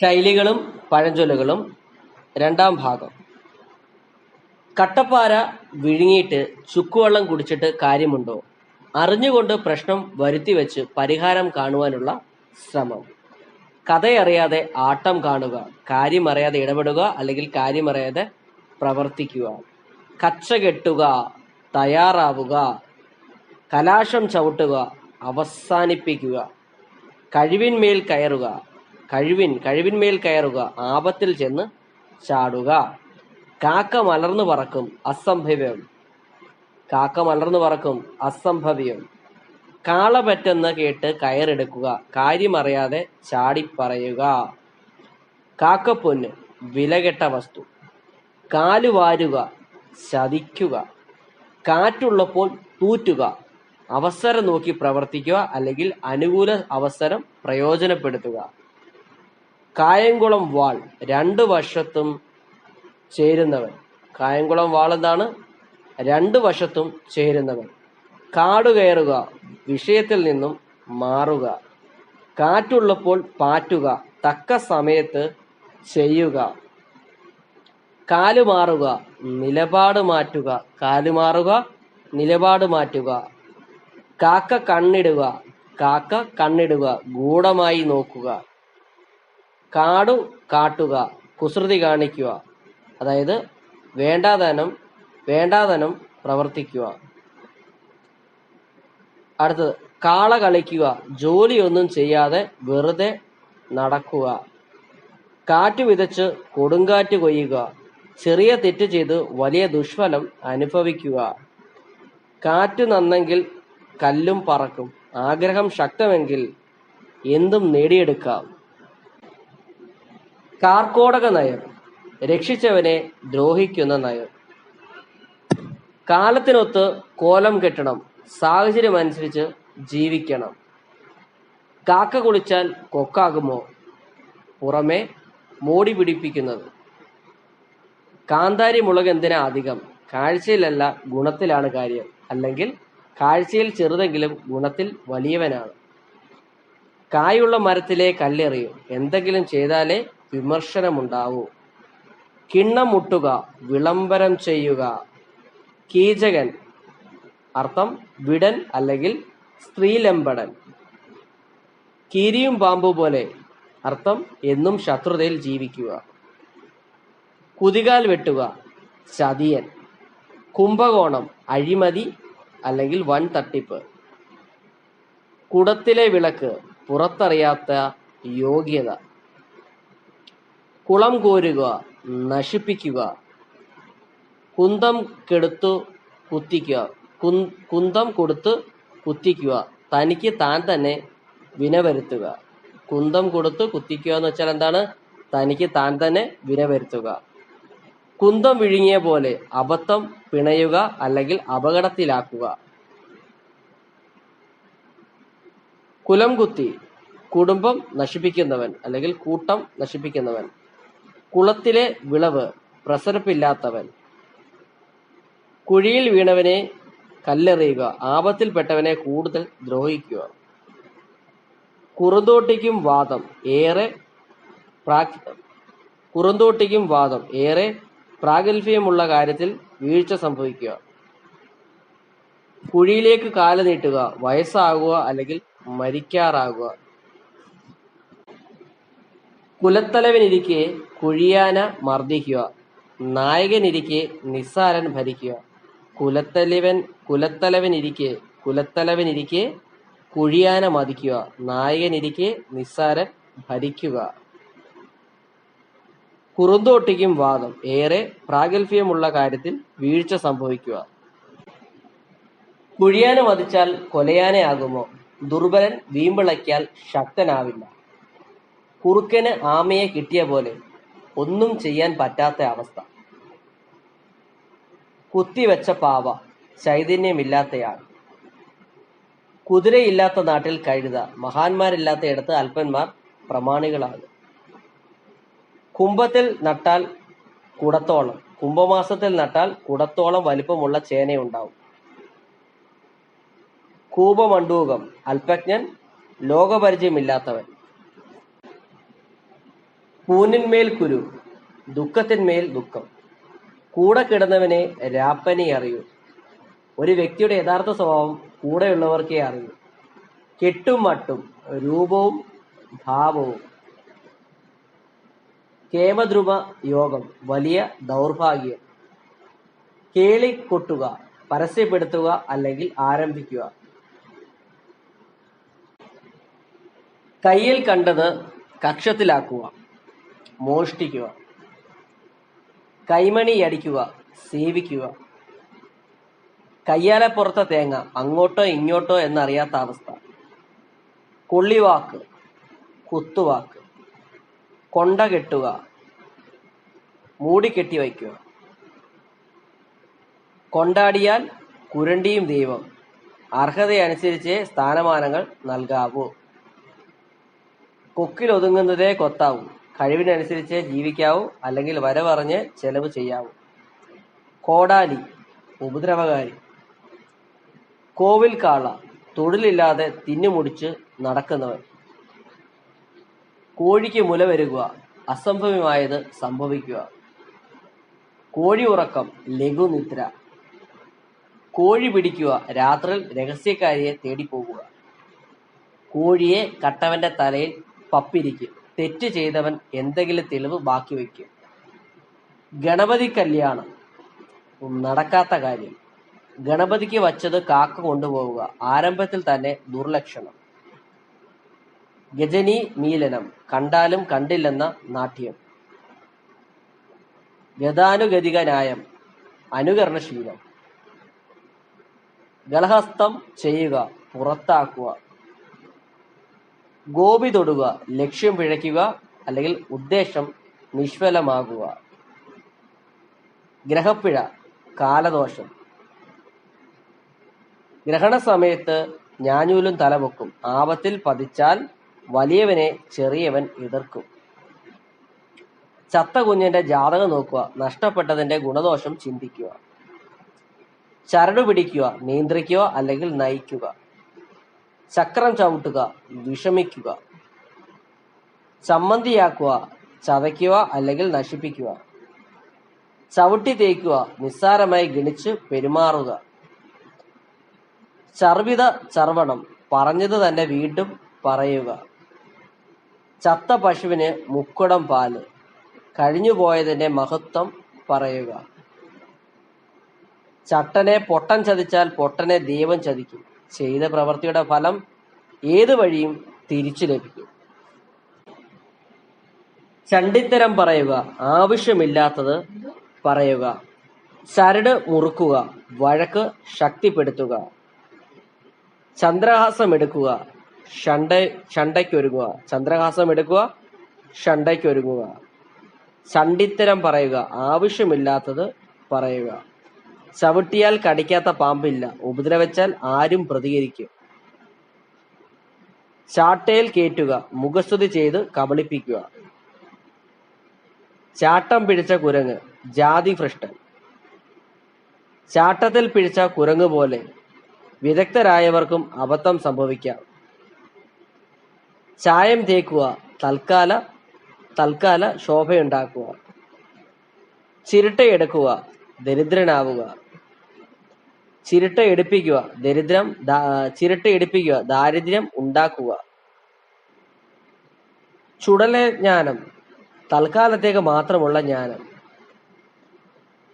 ശൈലികളും പഴഞ്ചൊല്ലുകളും. രണ്ടാം ഭാഗം. കട്ടപ്പാര വിഴുങ്ങിയിട്ട് ചുക്കുവെള്ളം കുടിച്ചിട്ട് കാര്യമുണ്ടോ? അറിഞ്ഞുകൊണ്ട് പ്രശ്നം വരുത്തിവെച്ച് പരിഹാരം കാണുവാനുള്ള ശ്രമം. കഥയറിയാതെ ആട്ടം കാണുക കാര്യമറിയാതെ ഇടപെടുക അല്ലെങ്കിൽ കാര്യമറിയാതെ പ്രവർത്തിക്കുക. കച്ച കെട്ടുക തയ്യാറാവുക കലാശം ചവിട്ടുക അവസാനിപ്പിക്കുക. കഴിവിന്മേൽ കയറുക കഴിവിൻ കഴിവിന്മേൽ കയറുക ആപത്തിൽ ചെന്ന് ചാടുക. കാക്ക മലർന്നു പറക്കും അസംഭവ്യം. കാക്ക മലർന്നു പറക്കും അസംഭവ്യം. കാള പറ്റെന്ന് കേട്ട് കയറെടുക്കുക കാര്യമറിയാതെ ചാടിപ്പറയുക. കാക്കപ്പൊന്ന് വിലകെട്ട വസ്തു. കാലുവാരുക ചതിക്കുക. കാറ്റുള്ളപ്പോൾ തൂറ്റുക. അവസരം നോക്കി പ്രവർത്തിക്കുക അല്ലെങ്കിൽ അനുകൂല അവസരം പ്രയോജനപ്പെടുത്തുക. കായംകുളം വാൾ രണ്ട് വശത്തും ചേരുന്നവൻ. കായംകുളം വാൾ എന്താണ്? രണ്ട് വശത്തും ചേരുന്നവൻ. കാട് കയറുക വിഷയത്തിൽ നിന്നും മാറുക. കാറ്റുള്ളപ്പോൾ പാറ്റുക തക്ക സമയത്ത് ചെയ്യുക. കാലു മാറുക നിലപാട് മാറ്റുക. കാലു മാറുക നിലപാട് മാറ്റുക. കാക്ക കണ്ണിടുക കാക്ക കണ്ണിടുക ഗൂഢമായി നോക്കുക. കാടു കാട്ടുക കുസൃതി കാണിക്കുക. അതായത് വേണ്ടാതനം വേണ്ടാതനം പ്രവർത്തിക്കുക. അടുത്തത് കാള കളിക്കുക ജോലിയൊന്നും ചെയ്യാതെ വെറുതെ നടക്കുക. കാറ്റ് വിതച്ച് കൊടുങ്കാറ്റ് കൊയ്യുക ചെറിയ തെറ്റ് ചെയ്ത് വലിയ ദുഷ്ഫലം അനുഭവിക്കുക. കാറ്റ് നന്നെങ്കിൽ കല്ലും പറക്കും ആഗ്രഹം ശക്തമെങ്കിൽ എന്തും നേടിയെടുക്കാം. കാർക്കോടക നയം രക്ഷിച്ചവനെ ദ്രോഹിക്കുന്ന നയം. കാലത്തിനൊത്ത് കോലം കെട്ടണം സാഹചര്യമനുസരിച്ച് ജീവിക്കണം. കാക്ക കുളിച്ചാൽ കൊക്കാകുമോ? പുറമെ മോടി പിടിപ്പിക്കുന്നത്. കാന്താരി മുളക് എന്തിനാ അധികം? കാഴ്ചയിലല്ല ഗുണത്തിലാണ് കാര്യം. അല്ലെങ്കിൽ കാഴ്ചയിൽ ചെറുതെങ്കിലും ഗുണത്തിൽ വലിയവനാണ്. കായുള്ള മരത്തിലെ കല്ലെറിയും. എന്തെങ്കിലും ചെയ്താലേ വിമർശനമുണ്ടാവൂ. കിണ്ണം മുട്ടുക വിളംബരം ചെയ്യുക. കീചകൻ അർത്ഥം വിടൻ അല്ലെങ്കിൽ സ്ത്രീലമ്പടൻ കീരിയും പാമ്പു പോലെ അർത്ഥം എന്നും ശത്രുതയിൽ ജീവിക്കുക. കുതികാൽ വെട്ടുക ചതിയൻ. കുംഭകോണം അഴിമതി അല്ലെങ്കിൽ വൻ തട്ടിപ്പ് കുടത്തിലെ വിളക്ക് പുറത്തറിയാത്ത യോഗ്യത. കുളം കോരുക നശിപ്പിക്കുക. കുന്തം കെടുത്തു കുത്തിക്കുക. കുന്തം കൊടുത്ത് കുത്തിക്കുക. തനിക്ക് താൻ തന്നെ വിനവരുത്തുക. കുന്തം കൊടുത്ത് കുത്തിക്കുക എന്ന് വെച്ചാൽ എന്താണ്? തനിക്ക് താൻ തന്നെ വിനവരുത്തുക. കുന്തം വിഴുങ്ങിയ പോലെ അബദ്ധം പിണയുക അല്ലെങ്കിൽ അപകടത്തിലാക്കുക. കുലം കുത്തി കുടുംബം നശിപ്പിക്കുന്നവൻ അല്ലെങ്കിൽ കൂട്ടം നശിപ്പിക്കുന്നവൻ. കുളത്തിലെ വിളവ് പ്രസരപ്പില്ലാത്തവൻ. കുഴിയിൽ വീണവനെ കല്ലെറിയുക. ആപത്തിൽപ്പെട്ടവനെ കൂടുതൽ ദ്രോഹിക്കുക. കുറുന്തോട്ടിക്കും വാദം ഏറെ കുറുന്തോട്ടിക്കും വാദം ഏറെ പ്രാഗൽഭ്യമുള്ള കാര്യത്തിൽ വീഴ്ച സംഭവിക്കുക. കുഴിയിലേക്ക് കാൽ നീട്ടുക വയസ്സാകുക അല്ലെങ്കിൽ മരിക്കാറാകുക. കുലത്തലവനിരിക്കെ കുഴിയാന മർദ്ദിക്കുക. നായകനിരിക്കെ നിസ്സാരൻ ഭരിക്കുക. കുലത്തലവൻ കുലത്തലവനിരിക്കെ കുലത്തലവനിരിക്കെ കുഴിയാന മതിക്കുക നായകനിരിക്കെ നിസ്സാരൻ ഭരിക്കുക. കുറുന്തോട്ടിക്കും വാദം. ഏറെ പ്രാഗൽഭ്യമുള്ള കാര്യത്തിൽ വീഴ്ച സംഭവിക്കുക. കുഴിയാന മതിച്ചാൽ കൊലയാനയാകുമോ? ദുർബലൻ വീമ്പിളയ്ക്കാൽ ശക്തനാവില്ല. കുറുക്കന് ആമയെ കിട്ടിയ പോലെ ഒന്നും ചെയ്യാൻ പറ്റാത്ത അവസ്ഥ. കുത്തിവെച്ച പാവ ചൈതന്യമില്ലാത്തയാൾ. കുതിരയില്ലാത്ത നാട്ടിൽ കഴുത മഹാന്മാരില്ലാത്ത ഇടത്ത് അല്പന്മാർ പ്രമാണികളാണ്. കുംഭത്തിൽ നട്ടാൽ കുടത്തോളം കുംഭമാസത്തിൽ നട്ടാൽ കുടത്തോളം വലിപ്പമുള്ള ചേനയുണ്ടാവും കൂപമണ്ടൂകം അല്പജ്ഞൻ ലോകപരിചയമില്ലാത്തവൻ. കൂനിന്മേൽ കുരു ദുഃഖത്തിന്മേൽ ദുഃഖം. കൂടെ കിടന്നവനെ രാപ്പനെ അറിയൂ. ഒരു വ്യക്തിയുടെ യഥാർത്ഥ സ്വഭാവം കൂടെയുള്ളവർക്കേ അറിയൂ. കെട്ടും മട്ടും രൂപവും ഭാവവും. കേമദ്രുമ യോഗം വലിയ ദൗർഭാഗ്യം. കേളിക്കൊട്ടുക പരസ്യപ്പെടുത്തുക അല്ലെങ്കിൽ ആരംഭിക്കുക. കയ്യിൽ കണ്ടത് കക്ഷത്തിലാക്കുക. മോഷ്ടിക്കുക. കൈമണി അടിക്കുക സേവിക്കുക. കയ്യാലെ പുറത്തെ തേങ്ങ അങ്ങോട്ടോ ഇങ്ങോട്ടോ എന്നറിയാത്ത അവസ്ഥ. കൊള്ളിവാക്ക് കുത്തുവാക്ക്. കൊണ്ട കെട്ടുക മൂടിക്കെട്ടി വയ്ക്കുക. കൊണ്ടാടിയാൽ കുരണ്ടിയും ദൈവം. അർഹതയനുസരിച്ച് സ്ഥാനമാനങ്ങൾ നൽകാവൂ. കൊക്കിലൊതുങ്ങുന്നതേ കൊത്താവൂ. കഴിവിനനുസരിച്ച് ജീവിക്കാവൂ അല്ലെങ്കിൽ വരവറിഞ്ഞ് ചെലവ് ചെയ്യാവൂ. കോടാലി ഉപദ്രവകാരി. കോവിൽ കാള തൊഴിലില്ലാതെ തിന്നുമുടിച്ച് നടക്കുന്നവൻ. കോഴിക്ക് മുല വരുക അസംഭവ്യമായത് സംഭവിക്കുക. കോഴി ഉറക്കം ലഘുനിദ്ര. കോഴി പിടിക്കുക രാത്രിയിൽ രഹസ്യക്കാരിയെ തേടിപ്പോകുക. കോഴിയെ കട്ടവന്റെ തലയിൽ പപ്പിരിക്കും. തെറ്റ് ചെയ്തവൻ എന്തെങ്കിലും തെളിവ് ബാക്കി വയ്ക്കും. ഗണപതി കല്യാണം. നടക്കാത്ത കാര്യം. ഗണപതിക്ക് വച്ചത് കാക്ക കൊണ്ടുപോവുക. ആരംഭത്തിൽ തന്നെ ദുർലക്ഷണം. ഗജനി മീലനം. കണ്ടാലും കണ്ടില്ലെന്ന നാട്യം. ഗതാനുഗതിക ന്യായം. അനുകരണശീലം. ഗലഹസ്തം ചെയ്യുക. പുറത്താക്കുക. ഗോപി തൊടുക ലക്ഷ്യം പിഴയ്ക്കുക അല്ലെങ്കിൽ ഉദ്ദേശം നിഷ്ഫലമാകുക. ഗ്രഹപ്പിഴ കാലദോഷം. ഗ്രഹണ സമയത്ത് ഞാഞ്ഞൂലും തലപൊക്കും ആപത്തിൽ പതിച്ചാൽ വലിയവനെ ചെറിയവൻ എതിർക്കും. ചത്ത കുഞ്ഞിന്റെ ജാതകം നോക്കുക. നഷ്ടപ്പെട്ടതിന്റെ ഗുണദോഷം ചിന്തിക്കുക. ചരട് പിടിക്കുക നിയന്ത്രിക്കുക അല്ലെങ്കിൽ നയിക്കുക. ചക്രം ചവിട്ടുക വിഷമിക്കുക ചമ്മന്തിയാക്കുക ചതയ്ക്കുക അല്ലെങ്കിൽ നശിപ്പിക്കുക. ചവിട്ടി തേക്കുക നിസ്സാരമായി ഗണിച്ച് പെരുമാറുക. ചർവിത ചർവണം പറഞ്ഞത് തന്നെ വീണ്ടും പറയുക. ചത്ത പശുവിന് മുക്കുടം പാൽ കഴിഞ്ഞുപോയതിന്റെ മഹത്വം പറയുക. ചട്ടനെ പൊട്ടൻ ചതിച്ചാൽ പൊട്ടനെ ദൈവം ചതിക്കും. ചെയ്ത പ്രവൃത്തിയുടെ ഫലം ഏത് വഴിയും തിരിച്ചു ലഭിക്കും. ചണ്ടിത്തരം പറയുക ആവശ്യമില്ലാത്തത് പറയുക ചരട് മുറുക്കുക വഴക്ക് ശക്തിപ്പെടുത്തുക ചന്ദ്രഹാസം എടുക്കുക ഷണ്ട ഷണ്ടയ്ക്കൊരുങ്ങുക ചന്ദ്രഹാസം എടുക്കുക ഷണ്ടയ്ക്കൊരുങ്ങുക ചണ്ടിത്തരം പറയുക ആവശ്യമില്ലാത്തത് പറയുക. ചവിട്ടിയാൽ കടിക്കാത്ത പാമ്പില്ല. ഉപദ്രവിച്ചാൽ ആരും പ്രതികരിക്കും. ചാട്ടയിൽ കേറ്റുക മുഖസ്തുതി ചെയ്ത് കബളിപ്പിക്കുക. ചാട്ടം പിടിച്ച കുരങ്ങ് ജാതി ഭ്രഷ്ടൻ. ചാട്ടത്തിൽ പിടിച്ച കുരങ്ങ് പോലെ വിദഗ്ധരായവർക്കും അബദ്ധം സംഭവിക്കാം. ചായം തേക്കുക തൽക്കാല തൽക്കാല ശോഭയുണ്ടാക്കുക. ചിരട്ടയെടുക്കുക ദരിദ്രനാവുക. ചിരട്ട എടുപ്പിക്കുക. ദരിദ്രം ചിരട്ട എടുപ്പിക്കുക. ദാരിദ്ര്യം ഉണ്ടാക്കുക. ചുടല ജ്ഞാനം. തൽക്കാലത്തേക്ക് മാത്രമുള്ള ജ്ഞാനം.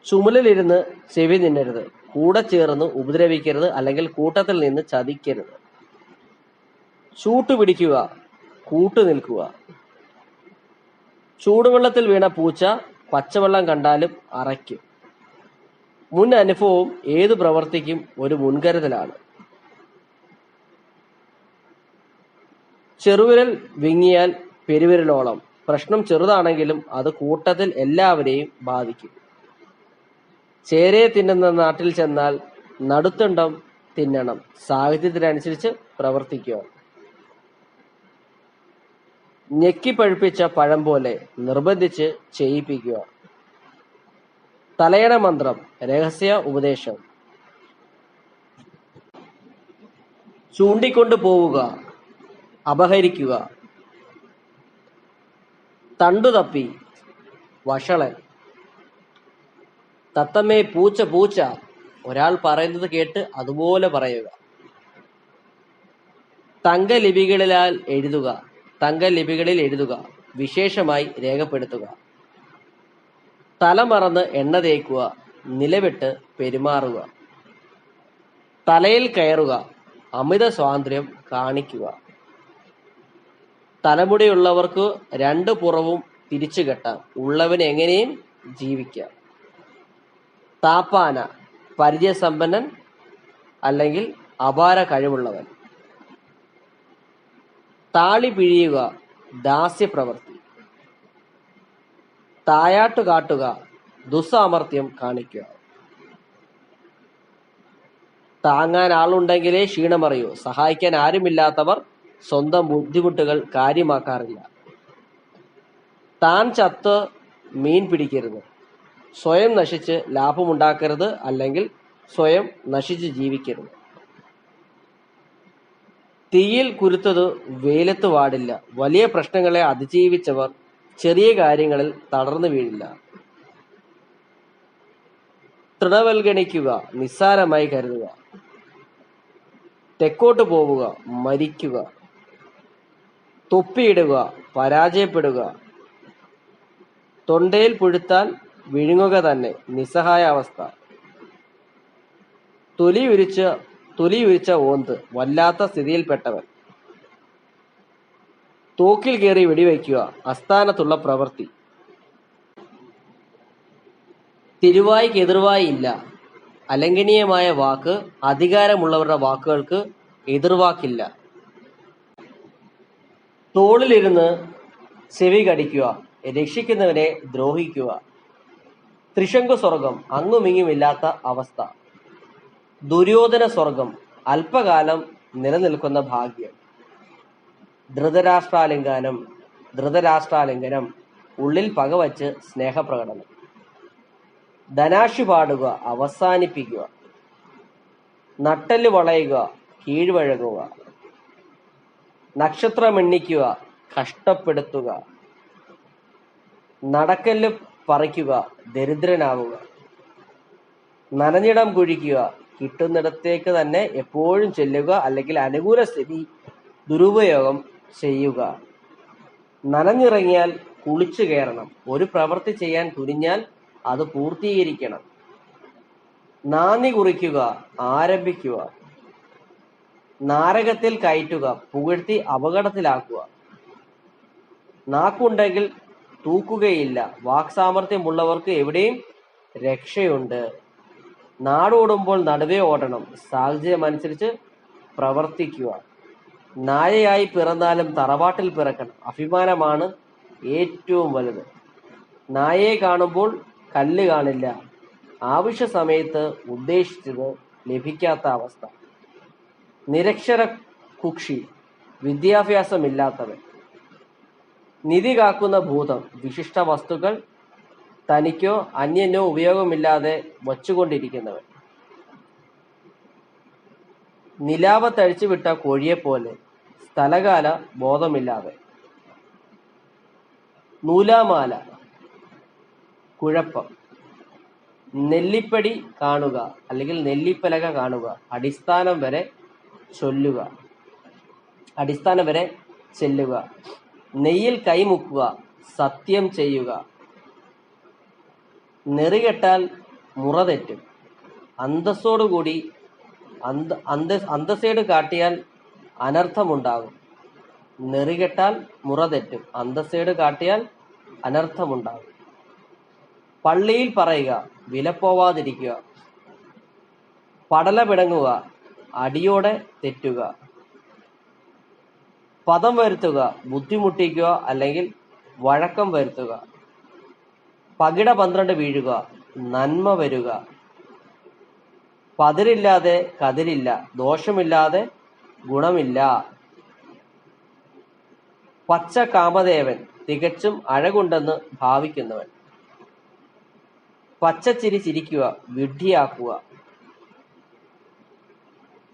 ചുമലിലിരുന്ന് ചെവി നിന്നരുത്. കൂടെ ചേർന്ന് ഉപദ്രവിക്കരുത് അല്ലെങ്കിൽ കൂട്ടത്തിൽ നിന്ന് ചതിക്കരുത്. ചൂട്ടുപിടിക്കുക. കൂട്ടു നിൽക്കുക. ചൂടുവെള്ളത്തിൽ വീണ പൂച്ച പച്ചവെള്ളം കണ്ടാലും അറയ്ക്കും. മുൻ അനുഭവവും ഏതു പ്രവർത്തിക്കും ഒരു മുൻകരുതലാണ്. ചെറുവിരൽ വിങ്ങിയാൽ പെരുവിരലോളം. പ്രശ്നം ചെറുതാണെങ്കിലും അത് കൂട്ടത്തിൽ എല്ലാവരെയും ബാധിക്കും. ചേരയെ തിന്നുന്ന നാട്ടിൽ ചെന്നാൽ നടുത്തുണ്ടം തിന്നണം. സാഹചര്യത്തിനനുസരിച്ച് പ്രവർത്തിക്കുക. ഞെക്കി പഴുപ്പിച്ച പഴം പോലെ നിർബന്ധിച്ച് ചെയ്യിപ്പിക്കുക. തലയണ മന്ത്രം രഹസ്യ ഉപദേശം. ചൂണ്ടിക്കൊണ്ടു പോവുക അപഹരിക്കുക. തണ്ടുതപ്പി വഷളൻ. തത്തമ്മേ പൂച്ച പൂച്ച ഒരാൾ പറയുന്നത് കേട്ട് അതുപോലെ പറയുക. തങ്കലിപികളിലാൽ എഴുതുക തങ്കലിപികളിൽ എഴുതുക വിശേഷമായി രേഖപ്പെടുത്തുക. തലമറന്ന് എണ്ണ തേക്കുക നിലവിട്ട് പെരുമാറുക. തലയിൽ കയറുക അമിത സ്വാതന്ത്ര്യം കാണിക്കുക. തലമുടിയുള്ളവർക്ക് രണ്ട് പുറവും തിരിച്ചു കെട്ടാം. ഉള്ളവന് എങ്ങനെയും ജീവിക്കാം. താപ്പാന പരിചയസമ്പന്നൻ അല്ലെങ്കിൽ അപാര കഴിവുള്ളവൻ. താളി പിഴിയുക ദാസ്യപ്രവൃത്തി തായാട്ടു കാട്ടുക ദുസ്സാമർത്ഥ്യം കാണിക്കുക. താങ്ങാൻ ആളുണ്ടെങ്കിലേ ക്ഷീണമറിയൂ. സഹായിക്കാൻ ആരുമില്ലാത്തവർ സ്വന്തം ബുദ്ധിമുട്ടുകൾ കാര്യമാക്കാറില്ല. താൻ ചത്ത് മീൻ പിടിക്കരുത്. സ്വയം നശിച്ച് ലാഭമുണ്ടാക്കരുത് അല്ലെങ്കിൽ സ്വയം നശിച്ച് ജീവിക്കരുത്. തീയിൽ കുരുത്തത് വെയിലത്ത് വാടില്ല. വലിയ പ്രശ്നങ്ങളെ അതിജീവിച്ചവർ ചെറിയ കാര്യങ്ങളിൽ തളർന്നു വീഴില്ല. തൃണവൽഗണിക്കുക നിസ്സാരമായി കരുതുക. തെക്കോട്ട് പോവുക മരിക്കുക. തൊപ്പിയിടുക പരാജയപ്പെടുക. തൊണ്ടയിൽ പുഴുത്താൽ വിഴുങ്ങുക തന്നെ നിസ്സഹായ അവസ്ഥ. തൊലി ഉരിച്ച തൊലി ഉരിച്ച ഓന്ത് വല്ലാത്ത സ്ഥിതിയിൽപ്പെട്ടവൻ. തോക്കിൽ കയറി വെടിവയ്ക്കുക അസ്ഥാനത്തുള്ള പ്രവൃത്തി. തിരുവായ്ക്ക് എതിർവായി ഇല്ല. അലംഘനീയമായ വാക്ക് അധികാരമുള്ളവരുടെ വാക്കുകൾക്ക് എതിർവാക്കില്ല. തോളിലിരുന്ന് ചെവി കടിക്കുക രക്ഷിക്കുന്നവനെ ദ്രോഹിക്കുക. ത്രിശങ്കു സ്വർഗം അങ്ങുമിങ്ങുമില്ലാത്ത അവസ്ഥ. ദുര്യോധന സ്വർഗം അല്പകാലം നിലനിൽക്കുന്ന ഭാഗ്യം. ധൃതരാഷ്ട്രാലിംഗനം ധൃതരാഷ്ട്രാലിംഗനം ഉള്ളിൽ പകവച്ച് സ്നേഹപ്രകടനം. ധനാശു പാടുക അവസാനിപ്പിക്കുക. നട്ടൽ വളയുക കീഴ്വഴങ്ങുക. നക്ഷത്രമെണ്ണിക്കുക കഷ്ടപ്പെടുത്തുക. നടക്കല്ല് പറിക്കുക ദരിദ്രനാവുക. നനഞ്ഞിടം കുഴിക്കുക കിട്ടുന്നിടത്തേക്ക് തന്നെ എപ്പോഴും ചെല്ലുക അല്ലെങ്കിൽ അനുകൂല സ്ഥിതി ദുരുപയോഗം ചെയ്യുക. നനഞ്ഞിറങ്ങിയാൽ കുളിച്ചു കയറണം. ഒരു പ്രവൃത്തി ചെയ്യാൻ തുനിഞ്ഞാൽ അത് പൂർത്തീകരിക്കണം. നാന്ദി കുറിക്കുക ആരംഭിക്കുക. നാരകത്തിൽ കയറ്റുക പുകഴ്ത്തി അപകടത്തിലാക്കുക. നാക്കുണ്ടെങ്കിൽ തൂക്കുകയില്ല. വാക്സാമർഥ്യമുള്ളവർക്ക് എവിടെയും രക്ഷയുണ്ട്. നാടോടുമ്പോൾ നടുവേ ഓടണം. സാഹചര്യമനുസരിച്ച് പ്രവർത്തിക്കുക. നായയായി പിറന്നാലും തറവാട്ടിൽ പിറക്കണം. അഭിമാനമാണ് ഏറ്റവും വലുത്. നായയെ കാണുമ്പോൾ കല്ല് കാണില്ല. ആവശ്യ സമയത്ത് ഉദ്ദേശിച്ചത് ലഭിക്കാത്ത അവസ്ഥ. നിരക്ഷര കുക്ഷി വിദ്യാഭ്യാസമില്ലാത്തവൻ. നിധി കാക്കുന്ന ഭൂതം വിശിഷ്ട വസ്തുക്കൾ തനിക്കോ അന്യനോ ഉപയോഗമില്ലാതെ വച്ചുകൊണ്ടിരിക്കുന്നവൻ. നിലാവത്തഴിച്ചുവിട്ട കോഴിയെപ്പോലെ സ്ഥലകാല ബോധമില്ലാതെ. നൂലാമാല കുഴപ്പം. നെല്ലിപ്പടി കാണുക അല്ലെങ്കിൽ നെല്ലിപ്പലക കാണുക അടിസ്ഥാനം വരെ ചൊല്ലുക. അടിസ്ഥാനം വരെ ചെല്ലുക. നെയ്യിൽ കൈമുക്കുക സത്യം ചെയ്യുക. നെറികെട്ടാൽ മുറ തെറ്റും അന്തസ്സോടുകൂടി അന്ത അന്ത അന്തസ്സേട് കാട്ടിയാൽ അനർത്ഥമുണ്ടാകും. നെറികെട്ടാൽ മുറ തെറ്റും. അന്തസ്സേട് കാട്ടിയാൽ അനർത്ഥമുണ്ടാകും. പള്ളിയിൽ പറയുക വിലപ്പോവാതിരിക്കുക. പടല പിടങ്ങുക അടിയോടെ തെറ്റുക. പദം വരുത്തുക ബുദ്ധിമുട്ടിക്കുക അല്ലെങ്കിൽ വഴക്കം വരുത്തുക. പകിട പന്ത്രണ്ട് വീഴുക നന്മ വരുക. പതിരില്ലാതെ കതിരില്ല ദോഷമില്ലാതെ ഗുണമില്ല. പച്ച കാമദേവൻ തികച്ചും അഴകുണ്ടെന്ന് ഭാവിക്കുന്നവൻ. പച്ചച്ചിരി ചിരിക്കുക വിഡ്ഢിയാക്കുക.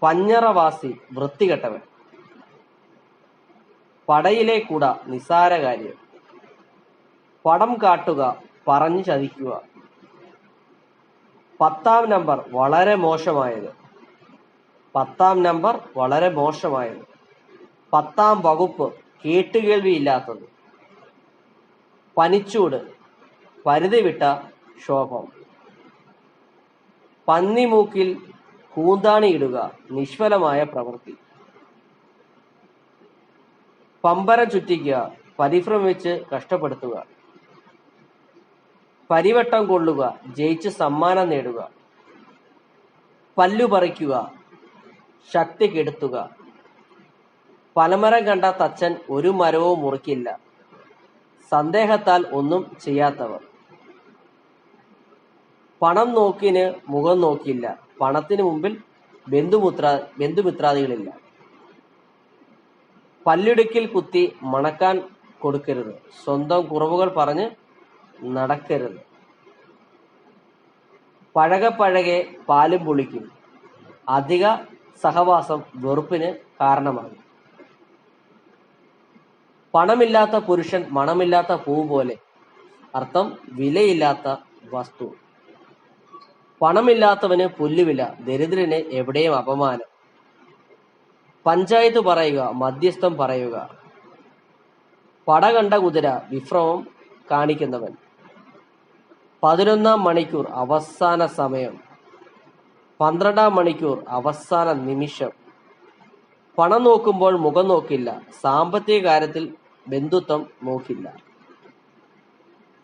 പഞ്ഞറവാസി വൃത്തികെട്ടവൻ. പടയിലെ കൂട നിസാര കാര്യം പടം കാട്ടുക പറഞ്ഞു ചതിക്കുക. പത്താം നമ്പർ വളരെ മോശമായത്. പത്താം നമ്പർ വളരെ മോശമായത്. പത്താം വകുപ്പ് കേട്ടുകേൾവിയില്ലാത്തത്. പനിച്ചൂട് പരിധി വിട്ട ശോഭം. പന്നിമൂക്കിൽ കൂന്താണിയിടുക നിഷ്ഫലമായ പ്രവൃത്തി. പമ്പര ചുറ്റിക്കുക പരിഭ്രമിച്ച് കഷ്ടപ്പെടുത്തുക. പരിവട്ടം കൊള്ളുക ജയിച്ച് സമ്മാനം നേടുക. പല്ലു പറിക്കുക ശക്തി കെടുത്തുക. പലമരം കണ്ട തച്ചൻ ഒരു മരവും മുറിക്കില്ല. സന്ദേഹത്താൽ ഒന്നും ചെയ്യാത്തവർ. പണം നോക്കിന് മുഖം നോക്കില്ല പണത്തിന് മുമ്പിൽ ബന്ധുമുത്ര ബന്ധുമിത്രാദികളില്ല. പല്ലിടുക്കിൽ കുത്തി മണക്കാൻ കൊടുക്കരുത്. സ്വന്തം കുറവുകൾ പറഞ്ഞ് നടക്കരുത്. പഴകെ പഴകെ പാലും പുളിക്കും. അധിക സഹവാസം വെറുപ്പിന് കാരണമാണ്. പണമില്ലാത്ത പുരുഷൻ മണമില്ലാത്ത പൂ പോലെ. അർത്ഥം വിലയില്ലാത്ത വസ്തു. പണമില്ലാത്തവന് പുല്ലുവില ദരിദ്രന് എവിടെയും അപമാനം. പഞ്ചായത്ത് പറയുക മധ്യസ്ഥം പറയുക. പട കണ്ട കുതിര വിഭ്രമം കാണിക്കുന്നവൻ. പതിനൊന്നാം മണിക്കൂർ അവസാന സമയം. പന്ത്രണ്ടാം മണിക്കൂർ അവസാന നിമിഷം. പണം നോക്കുമ്പോൾ മുഖം നോക്കില്ല. സാമ്പത്തിക കാര്യത്തിൽ ബന്ധുത്വം നോക്കില്ല.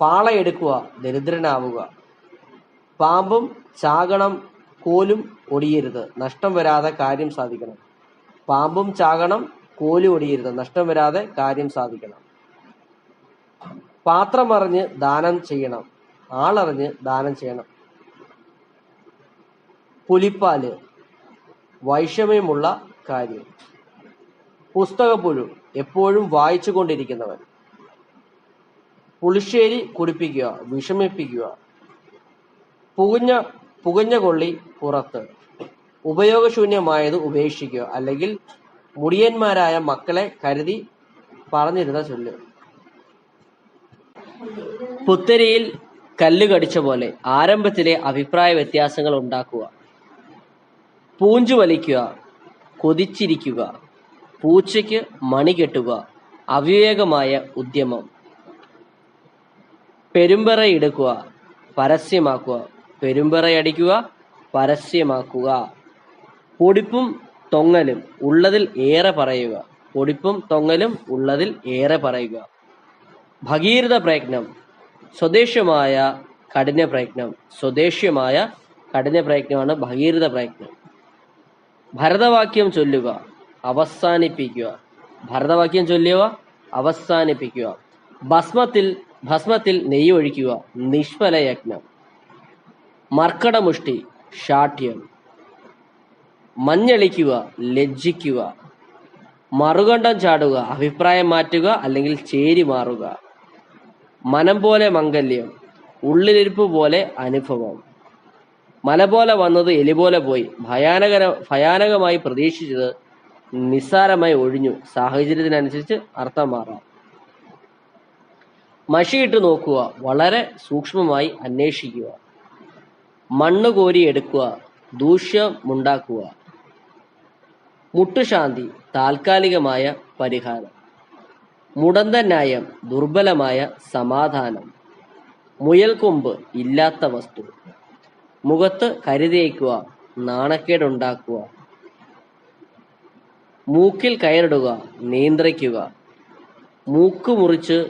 പാളയെടുക്കുക ദരിദ്രനാവുക. പാമ്പും ചാകണം കോലും ഒടിയരുത്. നഷ്ടം വരാതെ കാര്യം സാധിക്കണം. പാമ്പും ചാകണം കോലും ഒടിയരുത്. നഷ്ടം വരാതെ കാര്യം സാധിക്കണം. പാത്രം അറിഞ്ഞ് ദാനം ചെയ്യണം. ആളറിഞ്ഞ് ദാനം ചെയ്യണം. പുലിപ്പാൽ വൈഷമ്യമുള്ള കാര്യം. പുസ്തകപ്പുഴു എപ്പോഴും വായിച്ചു കൊണ്ടിരിക്കുന്നവൻ പുളിശ്ശേരി കുടിപ്പിക്കുക വിഷമിപ്പിക്കുക. പുകഞ്ഞ പുകഞ്ഞ കൊള്ളി പുറത്ത്. ഉപയോഗശൂന്യമായത് ഉപേക്ഷിക്കുക. അല്ലെങ്കിൽ മുടിയന്മാരായ മക്കളെ കരുതി പറഞ്ഞിരുന്ന ചൊല്ല്. പുത്തരിയിൽ കല്ല് കടിച്ച പോലെ ആരംഭത്തിലെ അഭിപ്രായ വ്യത്യാസങ്ങൾ ഉണ്ടാക്കുക. പൂഞ്ചു വലിക്കുക കൊതിച്ചിരിക്കുക പൂച്ചയ്ക്ക് മണി കെട്ടുക അവിവേകമായ ഉദ്യമം. പെരുമ്പറയെടുക്കുക പരസ്യമാക്കുക. പെരുമ്പറയടിക്കുക പരസ്യമാക്കുക. പൊടിപ്പും തൊങ്ങലും ഉള്ളതിൽ ഏറെ പറയുക. പൊടിപ്പും തൊങ്ങലും ഉള്ളതിൽ ഏറെ പറയുക. ഭഗീരഥ പ്രയത്നം. സ്വദേശമായ കഠിന പ്രയത്നം. സ്വദേശമായ കഠിന പ്രയത്നമാണ് ഭഗീരഥ പ്രയത്നം. ഭരതവാക്യം ചൊല്ലുക അവസാനിപ്പിക്കുക. ഭരതവാക്യം ചൊല്ലുക അവസാനിപ്പിക്കുക. ഭസ്മത്തിൽ ഭസ്മത്തിൽ നെയ്യ് ഒഴിക്കുക നിഷ്ഫല യജ്ഞം മർക്കടമുഷ്ടി ഷാഠ്യം മഞ്ഞളിക്കുക ലജ്ജിക്കുക. മറുകണ്ഠം ചാടുക അഭിപ്രായം മാറ്റുക അല്ലെങ്കിൽ ചേരി മാറുക. മനം പോലെ മംഗല്യം ഉള്ളിലിരിപ്പ് പോലെ അനുഭവം. മല പോലെ വന്നത് എലി പോലെ പോയി. ഭയാനകര ഭയാനകമായി പ്രതീക്ഷിച്ചത് നിസ്സാരമായി ഒഴിഞ്ഞു. സാഹചര്യത്തിനനുസരിച്ച് അർത്ഥം മാറാം. മഷിയിട്ട് നോക്കുക. വളരെ സൂക്ഷ്മമായി അന്വേഷിക്കുക. മണ്ണ് കോരി എടുക്കുക. ദൂഷ്യമുണ്ടാക്കുക മുട്ടുശാന്തി താൽക്കാലികമായ പരിഹാരം. മുടന്ത ന്യായം ദുർബലമായ സമാധാനം. മുയൽക്കൊമ്പ് ഇല്ലാത്ത വസ്തു. മുഖത്ത് കരുതേക്കുക നാണക്കേടുണ്ടാക്കുക. മൂക്കിൽ കയറിടുക നിയന്ത്രിക്കുക. മൂക്ക് മുറിച്ച്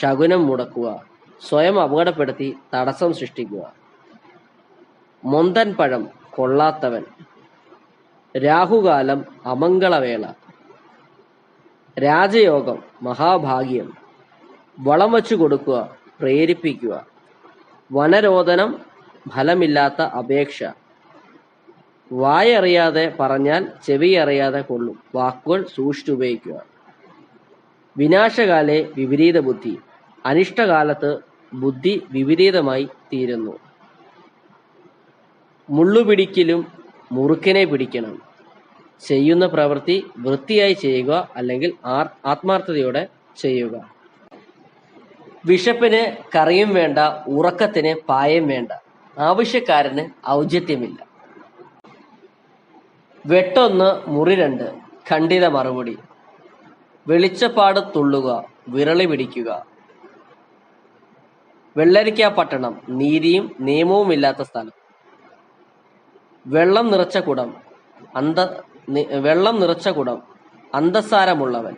ശകുനം മുടക്കുക. സ്വയം അപകടപ്പെടുത്തി തടസ്സം സൃഷ്ടിക്കുക. മൊന്തൻ പഴം കൊള്ളാത്തവൻ. രാഹുകാലം അമംഗളവേള. രാജയോഗം മഹാഭാഗ്യം വളം വച്ചു കൊടുക്കുക പ്രേരിപ്പിക്കുക വനരോധനം ഫലമില്ലാത്ത അപേക്ഷ. വായറിയാതെ പറഞ്ഞാൽ ചെവി അറിയാതെ കൊള്ളും. വാക്കുകൾ സൂക്ഷിച്ചുപയോഗിക്കുക. വിനാശകാലെ വിപരീത ബുദ്ധി അനിഷ്ടകാലത്ത് ബുദ്ധി വിപരീതമായി തീരുന്നു. മുള്ളുപിടിക്കലും മുറുക്കിനെ പിടിക്കണം. ചെയ്യുന്ന പ്രവൃത്തി വൃത്തിയായി ചെയ്യുക അല്ലെങ്കിൽ ആത്മാർത്ഥതയോടെ ചെയ്യുക. വിശപ്പിന് കറിയും വേണ്ട ഉറക്കത്തിന് പായം വേണ്ട. ആവശ്യക്കാരന് ഔചിത്യമില്ല. വെട്ടൊന്ന് മുറി രണ്ട് ഖണ്ഡിത മറുപടി. വെളിച്ചപ്പാട് തുള്ളുക വിരളി പിടിക്കുക. വെള്ളരിക്ക പട്ടണം നീതിയും നിയമവുമില്ലാത്ത സ്ഥലം. വെള്ളം നിറച്ച കുടം അന്ത വെള്ളം നിറച്ച കുടം അന്തസാരമുള്ളവൻ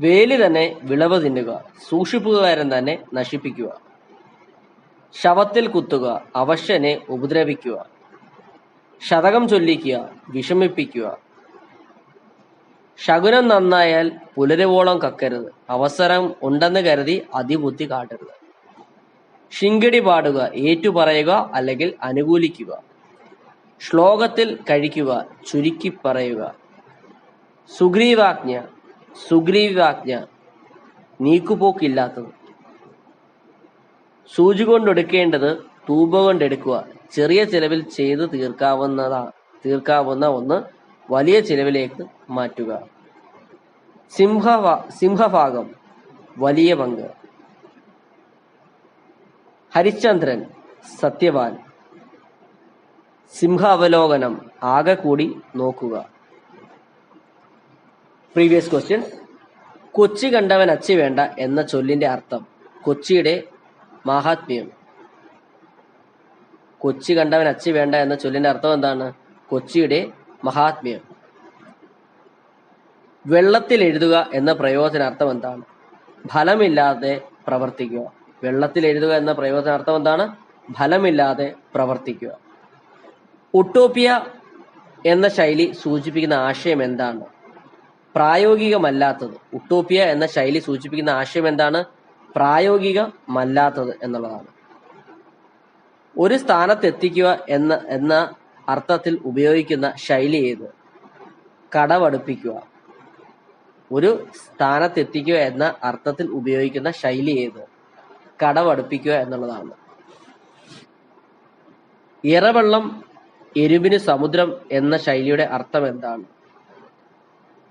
വേലി തന്നെ വിളവ് തിന്നുക സൂക്ഷിപ്പുകാരൻ തന്നെ നശിപ്പിക്കുക. ശവത്തിൽ കുത്തുക അവശ്യനെ ഉപദ്രവിക്കുക. ശതകം ചൊല്ലിക്കുക വിഷമിപ്പിക്കുക. ശകുനം നന്നായാൽ പുലരുവോളം കക്കരുത് അവസരം ഉണ്ടെന്ന് കരുതി അതിബുദ്ധി കാട്ടരുത്. ശിങ്കിടി പാടുക ഏറ്റുപറയുക അല്ലെങ്കിൽ അനുകൂലിക്കുക. ശ്ലോകത്തിൽ കഴിക്കുക ചുരുക്കി പറയുക. സുഗ്രീവാജ്ഞ സുഗ്രീവാജ്ഞ നീക്കുപോക്കില്ലാത്തത്. സൂചി കൊണ്ടെടുക്കേണ്ടത് തൂപ കൊണ്ടെടുക്കുക. ചെറിയ ചിലവിൽ ചെയ്ത് തീർക്കാവുന്നതാ തീർക്കാവുന്ന ഒന്ന് വലിയ ചിലവിലേക്ക് മാറ്റുക. സിംഹ സിംഹഭാഗം വലിയ പങ്ക്. ഹരിശ്ചന്ദ്രൻ സത്യവാൻ. സിംഹാവലോകനം ആകെ കൂടി നോക്കുക. പ്രീവിയസ് ക്വസ്റ്റ്യൻ കൊച്ചി കണ്ടവൻ അച്ചി വേണ്ട എന്ന ചൊല്ലിന്റെ അർത്ഥം കൊച്ചിയുടെ മഹാത്മ്യം. കൊച്ചി കണ്ടവൻ അച്ചി വേണ്ട എന്ന ചൊല്ലിന്റെ അർത്ഥം എന്താണ്? കൊച്ചിയുടെ മഹാത്മ്യം. വെള്ളത്തിൽ എഴുതുക എന്ന പ്രയോജനാർത്ഥം എന്താണ്? ഫലമില്ലാതെ പ്രവർത്തിക്കുക. വെള്ളത്തിൽ എഴുതുക എന്ന പ്രയോജനാർത്ഥം എന്താണ്? ഫലമില്ലാതെ പ്രവർത്തിക്കുക. ഉട്ടോപ്പിയ എന്ന ശൈലി സൂചിപ്പിക്കുന്ന ആശയം എന്താണ്? പ്രായോഗികമല്ലാത്തത്. ഉട്ടോപ്പിയ എന്ന ശൈലി സൂചിപ്പിക്കുന്ന ആശയം എന്താണ്? പ്രായോഗികമല്ലാത്തത് എന്നുള്ളതാണ്. ഒരു സ്ഥാനത്തെത്തിക്കുക എന്ന എന്ന അർത്ഥത്തിൽ ഉപയോഗിക്കുന്ന ശൈലി ഏത്? കടവടുപ്പിക്കുക. ഒരു സ്ഥാനത്തെത്തിക്കുക എന്ന അർത്ഥത്തിൽ ഉപയോഗിക്കുന്ന ശൈലി ഏത്? കടവടുപ്പിക്കുക എന്നുള്ളതാണ്. ഇറവെള്ളം എരുവിന് സമുദ്രം എന്ന ശൈലിയുടെ അർത്ഥം എന്താണ്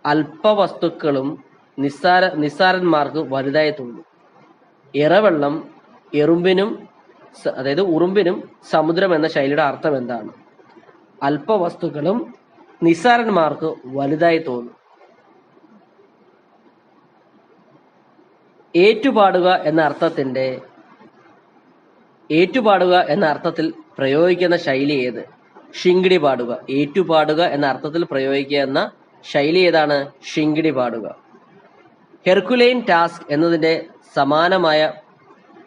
അല്പവസ്തുക്കളും നിസ്സാര നിസ്സാരന്മാർക്ക് വലുതായി തോന്നും. ഇറവെള്ളം എറുമ്പിനും അതായത് ഉറുമ്പിനും സമുദ്രം എന്ന ശൈലിയുടെ അർത്ഥം എന്താണ് അല്പവസ്തുക്കളും നിസ്സാരന്മാർക്ക് വലുതായി തോന്നും. ഏറ്റുപാടുക എന്ന അർത്ഥത്തിന്റെ ഏറ്റുപാടുക എന്ന അർത്ഥത്തിൽ പ്രയോഗിക്കുന്ന ശൈലി ഏത്? ഷിങ്കിടി പാടുക. ഏറ്റുപാടുക എന്ന അർത്ഥത്തിൽ പ്രയോഗിക്കുക എന്ന ശൈലി ഏതാണ്? ഷിങ്കിടി പാടുക. ഹെർക്കുലൈൻ ടാസ്ക് എന്നതിന്റെ സമാനമായ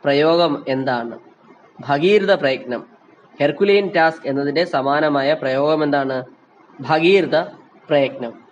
പ്രയോഗം എന്താണ്? ഭഗീരഥ പ്രയത്നം. ഹെർക്കുലൈൻ ടാസ്ക് എന്നതിന്റെ സമാനമായ പ്രയോഗം എന്താണ്? ഭഗീരഥ പ്രയത്നം.